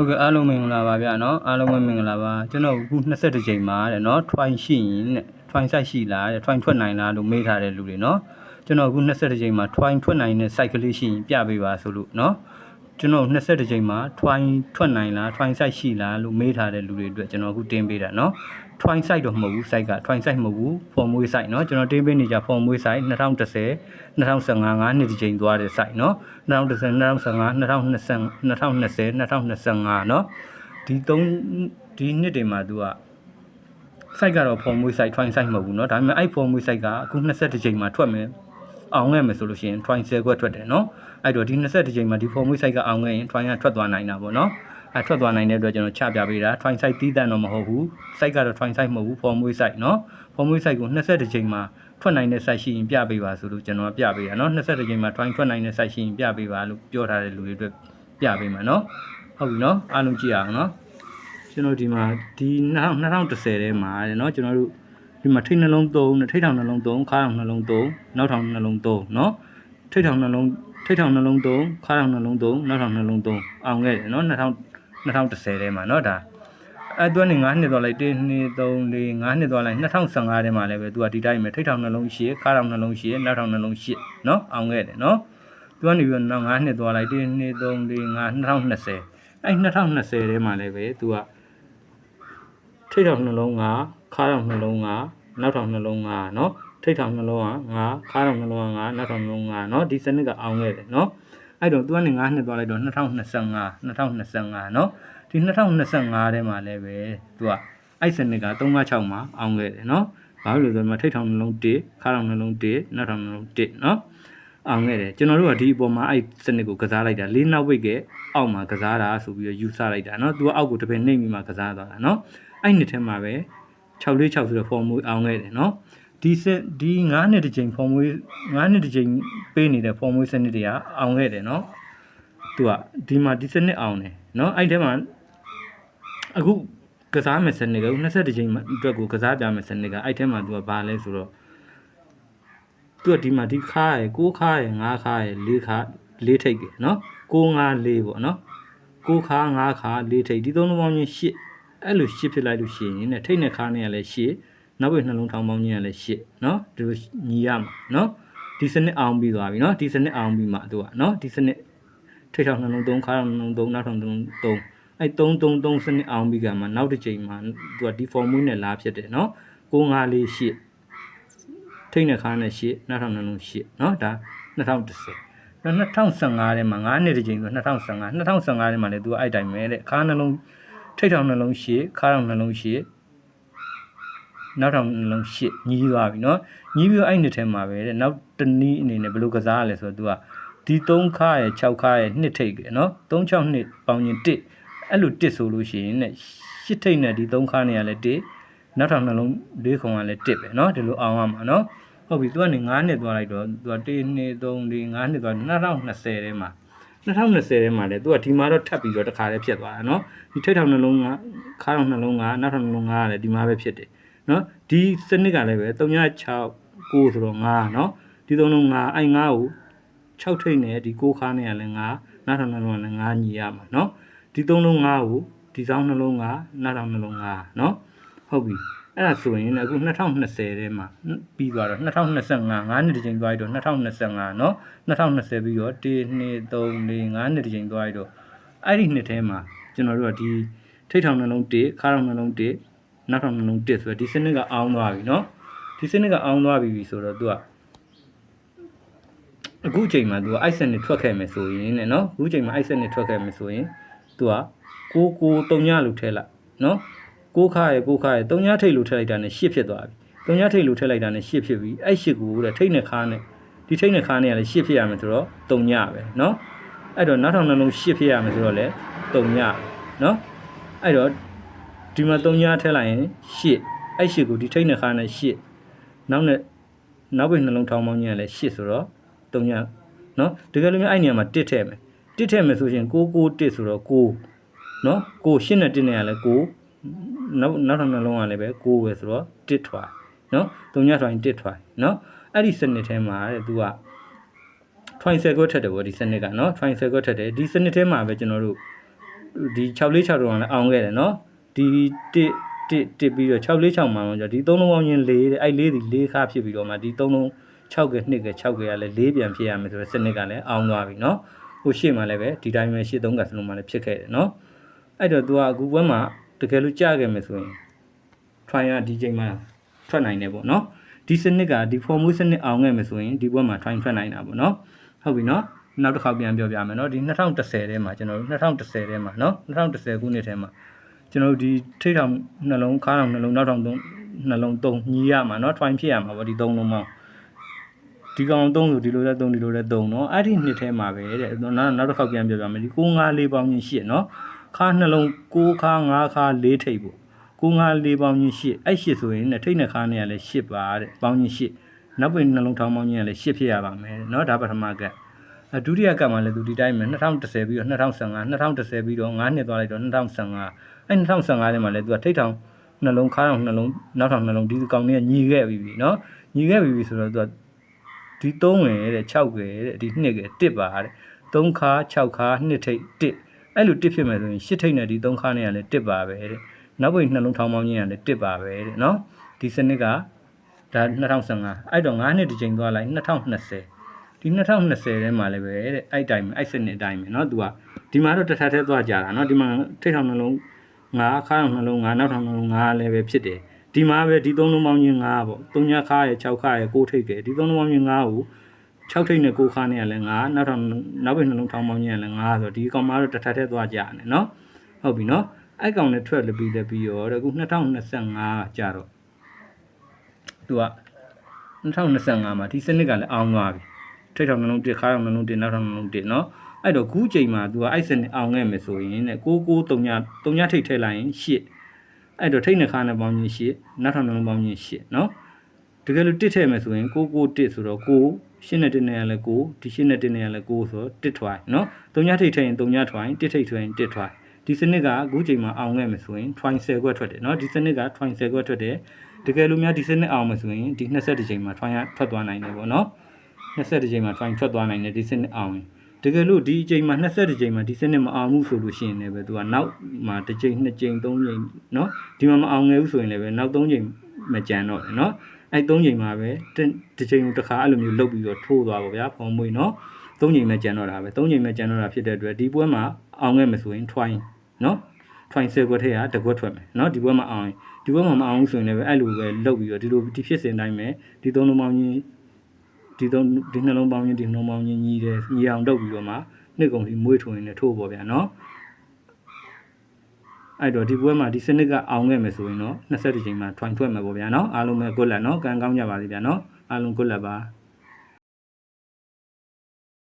ဟုတ်ကဲ့အားလုံးမင်္ဂလာပါဗျာနော်အားလုံးပဲမင်္ဂလာပါကျွန်တော်အခု22ချိန်မှာတဲ့နော် twin ရှိရင်တဲ့ twin site ရှိလားတဲ့ twin ထွက်နိုင်လားလို့မေးထားတဲ့လူတွေနော်ကျွန်တော်အခု22ချိန်မှာ twin ထွက်နိုင်တဲ့ site ကလေးရှိရင်ပြပေးပါဆိုလို့နော် ကျွန်တော်22ကြိမ်မှာ try ထွက်နိုင်လား try site ရှိလားလို့မေးထားတဲ့လူတွေအတွက်ကျွန်တော်အခုတင်ပေးတာเนาะ try site တော့မဟုတ်ဘူး site က try site မဟုတ်ဘူး form way site เนาะကျွန်တော်တင်ပေးနေကြ form way site 2010 2015 5နှစ်ဒီချိန်သွားတဲ့ site เนาะ2010 2015 2020 2020 2025เนาะဒီ3ဒီနှစ်တွေမှာသူက site ကတော့ form way site try site မဟုတ်ဘူးเนาะဒါပေမဲ့အဲ့ form way site ကအခု22ချိန်မှာထွက်မယ် အောင်ခဲ့မယ်ဆိုလို့ရှိရင် try 10ခွက်ထွက်တယ်เนาะအဲ့တော့ဒီ22ချိန်မှာဒီ form way site ကအောင်ခဲ့ရင် try ကထွက်သွားနိုင်တာပေါ့เนาะအဲထွက်သွားနိုင်တဲ့အတွက်ကျွန်တော်ချပြပေးတာ try site တီးတန်တော့မဟုတ်ဘူး site ကတော့ try site မဟုတ်ဘူး form way site เนาะ form way site ကို22ချိန်မှာထွက်နိုင်တဲ့ site ရှိရင်ပြပေးပါဆိုလို့ကျွန်တော်ကပြပေးတာเนาะ22ချိန်မှာ try ထွက်နိုင်တဲ့ site ရှိရင်ပြပေးပါလို့ပြောထားတဲ့လူတွေအတွက်ပြပေးမှာเนาะဟုတ်ပြီเนาะအားလုံးကြည့်အောင်เนาะကျွန်တော်ဒီမှာဒီ2010ထဲမှာတဲ့เนาะကျွန်တော်တို့ ပြီးမှထိတ်နှလုံးသုံးနဲ့ထိတ်ထောင်နှလုံးသုံးခါထောင်နှလုံးသုံးနောက်ထောင်နှလုံးသုံးနော်ထိတ်ထောင်နှလုံးထိတ်ထောင်နှလုံးသုံးခါထောင်နှလုံးသုံးနောက်ထောင်နှလုံးသုံးအောင်ခဲ့တယ်နော်2000 2010ထဲမှာနော်ဒါအဲ့တွန်းနေ9နှစ်သွားလိုက်1 2 3 4 5နှစ်သွားလိုက်2015ထဲမှာလည်းပဲသူကဒီတိုင်းပဲထိတ်ထောင်နှလုံးရှိခါထောင်နှလုံးရှိနောက်ထောင်နှလုံးရှိနော်အောင်ခဲ့တယ်နော်သူကနေပြီးတော့9နှစ်သွားလိုက်1 2 3 4 5 2020အဲ့2020ထဲမှာလည်းပဲသူကထိတ်ထောင်နှလုံးကခါထောင်နှလုံးက နောက်ထောင်နှလုံး9เนาะထိတ်ထောင်နှလုံးက9ခါထောင်နှလုံးက9နောက်ထောင်နှလုံး9เนาะဒီစနစ်ကအောင်ခဲ့တယ်เนาะ အဲ့တော့သူကနေ9နှစ်သွားလိုက်တော့2025 2025เนาะဒီ2025ထဲမှာလည်းပဲသူကအဲ့စနစ်က356မှာအောင်ခဲ့တယ်เนาะဘာလို့လဲဆိုတော့ထိတ်ထောင်နှလုံး1ခါထောင်နှလုံး1နောက်ထောင်နှလုံး1เนาะအောင်ခဲ့တယ်ကျွန်တော်တို့ကဒီအပေါ်မှာအဲ့စနစ်ကိုကစားလိုက်တာလေးနောက်ဝိတ်ကအောက်မှာကစားတာဆိုပြီးတော့ယူဆလိုက်တာเนาะသူကအောက်ကိုတစ်ပင်နှိမ့်ပြီးမှကစားသွားတာเนาะအဲ့နှစ်ထဲမှာပဲ 646ဆိုတဲ့ formula အောင်ခဲ့တယ်နော်ဒီစဒီ9နှစ်တစ်ချိန် formula 9နှစ်တစ်ချိန်ပေးနေတဲ့ formula စနစ်တွေကအောင်ခဲ့တယ်နော်သူကဒီမှာဒီစနစ်အောင်တယ်နော်အဲ့ဒီထဲမှာအခုကစားမယ်စနစ်က20ချိန်အတွက်ကိုကစားပြမယ်စနစ်ကအဲ့ထဲမှာသူကဘာလဲဆိုတော့သူကဒီမှာဒီခါရယ်6ခါရယ်5ခါရယ်4ခါ4ထိပ်တယ်နော်6 5 4ပေါ့နော်6ခါ5ခါ4ထိပ်ဒီသုံးလုံးပေါင်းချင်း8 အဲ့လို8ဖြစ်လိုက်လို့ရှိရင်ねထိပ်နဲ့ခါနဲ့ကလည်း8နောက်ဘက်နှလုံးထောင်ပေါင်းချင်းကလည်း8เนาะဒီလိုညီရမှာเนาะဒီစနစ်အောင်ပြီးသွားပြီเนาะဒီစနစ်အောင်ပြီးမှသူကเนาะဒီစနစ်ထိပ်ထောင်နှလုံး3ခါထောင်နှလုံး3နောက်ထောင်နှလုံး3အဲ့3 3 3စနစ်အောင်ပြီးကမှနောက်တစ်ချိန်မှာသူကဒီ formula နဲ့လာဖြစ်တယ်เนาะ6 5 4 8ထိတ်နဲ့ခါနဲ့ရှစ်2000နှလုံးရှစ်เนาะဒါ2010နောက်2015ထဲမှာ9နှစ်တစ်ချိန်ဆို2015 2015ထဲမှာလည်းသူကအဲ့တိုင်းပဲတဲ့ခါနှလုံး ထိတ်ထောင်နှလုံးရှစ်ခါထောင်နှလုံးရှစ်နောက်ထောင်နှလုံးရှစ်ညီးသွားပြီเนาะညီးပြီးတော့အဲ့နှစ်ထဲမှာပဲတဲ့နောက်တနည်းအနေနဲ့ဘယ်လိုကစားရလဲဆိုတော့သူကဒီ3ခါရဲ့6ခါရဲ့နှစ်ထိတ်ကเนาะ3 6နှစ်ပေါင်းရင်1အဲ့လို1ဆိုလို့ရှိရင်တဲ့ရှစ်ထိတ်နဲ့ဒီ3ခါနဲ့ကလည်း1နောက်ထောင်နှလုံး၄ခုံကလည်း1ပဲเนาะဒီလိုအောင်ရမှာเนาะဟုတ်ပြီသူကနေ9နှစ်သွားလိုက်တော့သူက1 2 3 4 5နှစ်သွား2020ထဲမှာ 2020ထဲမှာလေသူကဒီမှာတော့ထပ်ပြီးတော့တစ်ခါလေးဖြစ်သွားတာเนาะဒီထိတ်ထောင်နှလုံးကခါထောင်နှလုံးကနောက်ထောင်နှလုံးကလည်းဒီမှာပဲဖြစ်တယ်เนาะဒီစနစ်ကလည်းပဲ3 6 9ဆိုတော့9เนาะဒီသုံးလုံး9အဲ့9ကို6ထိတ်နဲ့ဒီ6ခါနဲ့ကလည်း9နောက်ထောင်နှလုံးကလည်း9ညီရမှာเนาะဒီသုံးလုံး9ကိုဒီဆောင်နှလုံး9နောက်ထောင်နှလုံး9เนาะဟုတ်ပြီ အဲ့ဒါဆိုရင်လည်းအခု2020ထဲမှာပြီးသွားတော့2025 9နှစ်တစ်ချိန်သွားပြီးတော့2025เนาะ2020ပြီးတော့1 2 3 4 5နှစ်တစ်ချိန်သွားပြီးတော့အဲ့ဒီနှစ်ထဲမှာကျွန်တော်တို့ကဒီထိတ်ထောင်နှလုံး1ခါထောင်နှလုံး1နောက်ထောင်နှလုံး1ဆိုတော့ဒီစနစ်ကအောင်းသွားပြီเนาะဒီစနစ်ကအောင်းသွားပြီဆိုတော့သူကအခုချိန်မှာသူကအိုက်ဆန်နဲ့ထွက်ခဲ့မယ်ဆိုရင်ねเนาะအခုချိန်မှာအိုက်ဆန်နဲ့ထွက်ခဲ့မယ်ဆိုရင်သူကကိုကိုတုံညလို့ထဲလိုက်เนาะ ကိုခါရယ်ကိုခါရယ်တုံညာထိတ်လို့ထည့်လိုက်တာနဲ့ရှစ်ဖြစ်သွားပြီတုံညာထိတ်လို့ထည့်လိုက်တာနဲ့ရှစ်ဖြစ်ပြီအဲ့ရှစ်ကိုတဲ့ထိတ်နဲ့ခါနဲ့ဒီထိတ်နဲ့ခါနဲ့ကလည်းရှစ်ဖြစ်ရမယ်ဆိုတော့တုံညာပဲเนาะအဲ့တော့နောက်ထောင်နှလုံးရှစ်ဖြစ်ရမယ်ဆိုတော့လေတုံညာเนาะအဲ့တော့ဒီမှာတုံညာထည့်လိုက်ရင်ရှစ်အဲ့ရှစ်ကိုဒီထိတ်နဲ့ခါနဲ့ရှစ်နောက်နဲ့နောက်ဘက်နှလုံးထောင်ပေါင်းကြီးကလည်းရှစ်ဆိုတော့တုံညာเนาะတကယ်လို့များအဲ့နေရာမှာတစ်ထည့်မယ်တစ်ထည့်မယ်ဆိုရင်6 6တစ်ဆိုတော့6เนาะ6 8နဲ့1နဲ့ကလည်း6 နောက်နောက်ထပ်နှလုံးကလည်းပဲ6ပဲဆိုတော့1ထွာနော်သုံးညထွာရင်1ထွာနော်အဲ့ဒီစနစ်ထဲမှာတဲ့သူက try circle ထက်တယ်ဗောဒီစနစ်ကနော် try circle ထက်တယ်ဒီစနစ်ထဲမှာပဲကျွန်တော်တို့ဒီ646တော့လည်းအောင်ခဲ့တယ်နော်ဒီတစ်တစ်တစ်ပြီးတော့646မှာတော့ဒီသုံးလုံးပေါင်းချင်း၄တဲ့အဲ့၄ဒီ၄ခါဖြစ်ပြီးတော့မှဒီသုံးလုံး6က2က6ကရလည်း၄ပြန်ဖြစ်ရမယ်ဆိုတော့စနစ်ကလည်းအောင်သွားပြီနော်ဟိုရှေ့မှာလည်းပဲဒီတိုင်းပဲရှေ့3ကစလုံးမှာလည်းဖြစ်ခဲ့တယ်နော်အဲ့တော့ तू ကအခုပွဲမှာ တကယ်လို့ကြာခဲ့မယ်ဆိုရင် try ရဒီချိန်မှာထွက်နိုင်တယ်ပေါ့နော်ဒီစနစ်ကဒီ form စနစ်အောင်ခဲ့မယ်ဆိုရင်ဒီဘက်မှာ try ထွက်နိုင်တာပေါ့နော်ဟုတ်ပြီနော်နောက်တစ်ခါပြန်ပြောပြမယ်နော်ဒီ2010ထဲမှာကျွန်တော်တို့2010ထဲမှာနော်2010ခုနှစ်ထဲမှာကျွန်တော်တို့ဒီထိထောင်နှလုံးခါထောင်နှလုံးနောက်ထောင်သုံးနှလုံးသုံးညီးရမှာနော် try ဖြစ်ရမှာပေါ့ဒီသုံးလုံးပေါင်းဒီကောင်သုံးဆိုဒီလိုလဲသုံးဒီလိုလဲသုံးနော်အဲ့ဒီနှစ်ထဲမှာပဲတဲ့နောက်နောက်တစ်ခါပြန်ပြောပြမယ်ဒီ9 5 4ပေါင်းချင်းရှစ်နော် ခါနှလုံး6ခါ9ခါ4ထိပ်ပေါ့ ကိုငါ၄ပေါင်းချင်းရှစ်အဲ့ရှစ်ဆိုရင်နဲ့ထိတ်နဲ့ခါနဲ့ကလည်းရှစ်ပါတဲ့ပေါင်းချင်းရှစ်နောက်ပြင်နှလုံးထောင်းပေါင်းချင်းကလည်းရှစ်ဖြစ်ရပါမယ်တဲ့เนาะဒါပထမကအဲဒုတိယကမှလည်းသူဒီတိုင်းပဲ2010ပြီးတော့2015 2010ပြီးတော့9နှစ်သွားလိုက်တော့2015အဲ့2015ထဲမှာလည်းသူကထိတ်ထောင်နှလုံးခါထောင်နှလုံးနောက်ထောင်နှလုံးဒီကောင်လေးကညီခဲ့ပြီပြီเนาะညီခဲ့ပြီပြီဆိုတော့သူကဒီ3ငယ်တဲ့6ငယ်တဲ့ဒီ2ငယ်1ပါတဲ့3ခါ6ခါ2ထိတ်1 အဲ့လို1ဖြစ်မယ်ဆိုရင်8ထိတ်နဲ့ဒီ3ခါနဲ့ကလည်း1ပါပဲတဲ့ နောက်ပိတ်နှလုံးထောင်းပေါင်းခြင်းကလည်းတစ်ပါပဲတဲ့နော်ဒီစနစ်ကဒါ2015အဲ့တော့9နှစ်တစ်ချိန်သွားလိုက်2020ဒီ2020ထဲမှာလည်းပဲတဲ့အဲ့တိုင်းပဲအဲ့စနစ်အတိုင်းပဲเนาะသူကဒီမှာတော့တစ်ထပ်ထဲသွားကြတာเนาะဒီမှာထိတ်ထောင်နှလုံး9ခါထောင်နှလုံး9နောက်ထောင်နှလုံး9လည်းပဲဖြစ်တယ်ဒီမှာပဲဒီသုံးလုံးပေါင်းခြင်း9ပေါ့3ညခါရ6ခါရ6ထိတ်တယ်ဒီသုံးလုံးပေါင်းခြင်း9ကို 6ထိပ်နဲ့6ခါနဲ့လည်း9နောက်တော့နောက်ပြင်နှလုံးထောင်းပေါင်းကြီးလည်း9ဆိုတော့ဒီကောင်မတော့တစ်ထပ်ထက်သွားကြရတယ်နော်ဟုတ်ပြီနော်အဲ့ကောင်နဲ့ထွက်လပြီးလပြီးရောအခု2025ကြတော့သူက2025မှာဒီစနစ်ကလည်းအောင်သွားပြီထိတ်ထောင်နှလုံး1ခါထောင်နှလုံး1နောက်ထောင်နှလုံး1နော်အဲ့တော့ခုချိန်မှာသူကအဲ့စနစ်အောင်ခဲ့မယ်ဆိုရင်တဲ့693ည3ညထိတ်ထည့်လိုက်ရင်8အဲ့တော့ထိတ်နှခါနဲ့ပေါင်းရင်8နောက်ထောင်နှလုံးပေါင်းရင်8နော် တကယ်လို့တစ်ထည့်မယ်ဆိုရင်ကိုကိုတစ်ဆိုတော့ကိုရှင်းနဲ့တင်းနဲ့ရလဲကိုဒီရှင်းနဲ့တင်းနဲ့ရလဲကိုဆိုတော့တစ်ထွိုင်းနော်သုံးညထိတ်ထည့်ရင်သုံးညထွိုင်းတစ်ထိတ်ထည့်ရင်တစ်ထွိုင်းဒီစနစ်ကအခုချိန်မှာအောင်ခဲ့မယ်ဆိုရင်ထွိုင်း10ခွက်ထွက်တယ်နော်ဒီစနစ်ကထွိုင်း10ခွက်ထွက်တယ်တကယ်လို့များဒီစနစ်အောင်မယ်ဆိုရင်ဒီ20ချိန်မှာထွိုင်းရထွက်သွားနိုင်တယ်ပေါ့နော်20ချိန်မှာထွိုင်းထွက်သွားနိုင်တယ်ဒီစနစ်အောင်ရင်တကယ်လို့ဒီအချိန်မှာ20ချိန်မှာဒီစနစ်မအောင်ဘူးဆိုလို့ရှိရင်လည်းပဲသူကနောက်မှာတစ်ချိန်နှစ်ချိန်သုံးချိန်နော်ဒီမှာမအောင်ငယ်ဘူးဆိုရင်လည်းပဲနောက်သုံးချိန်မကြံတော့ဘူးနော် အဲ့သုံးချိန်မှာပဲတစ်ချိန်တစ်ခါအဲ့လိုမျိုးလုတ်ပြီးတော့ထိုးသွားပါဗျာဖုံမွေးเนาะသုံးချိန်ပဲကြံတော့တာပဲသုံးချိန်ပဲကြံတော့တာဖြစ်တဲ့အတွက်ဒီပွဲမှာအောင်ခဲ့မယ်ဆိုရင် try နော် try ဆယ်ခွက်ထဲကတစ်ခွက်ထွက်မယ်နော်ဒီဘက်မှာအောင်ရင်ဒီဘက်မှာမအောင်ဘူးဆိုရင်လည်းပဲအဲ့လိုပဲလုတ်ပြီးတော့ဒီလိုဒီဖြစ်စဉ်တိုင်းပဲဒီသုံးလုံးပေါင်းချင်းဒီသုံးဒီနှလုံးပေါင်းချင်းဒီနှလုံးပေါင်းချင်းညီတယ်ညီအောင်တုပ်ပြီးတော့မှနှစ်ကုန်ဒီမွေးထွင်နေထိုးပေါ်ဗျာနော် အဲ့တော့ဒီပွဲမှာဒီစနစ်ကအောင်ခဲ့မယ်ဆိုရင်တော့20ချိန်မှာ try ထွက်မယ်ပေါ့ဗျာနော်အားလုံးပဲ good luck နော်ကံကောင်းကြပါစေဗျာနော်အားလုံး good luck ပါ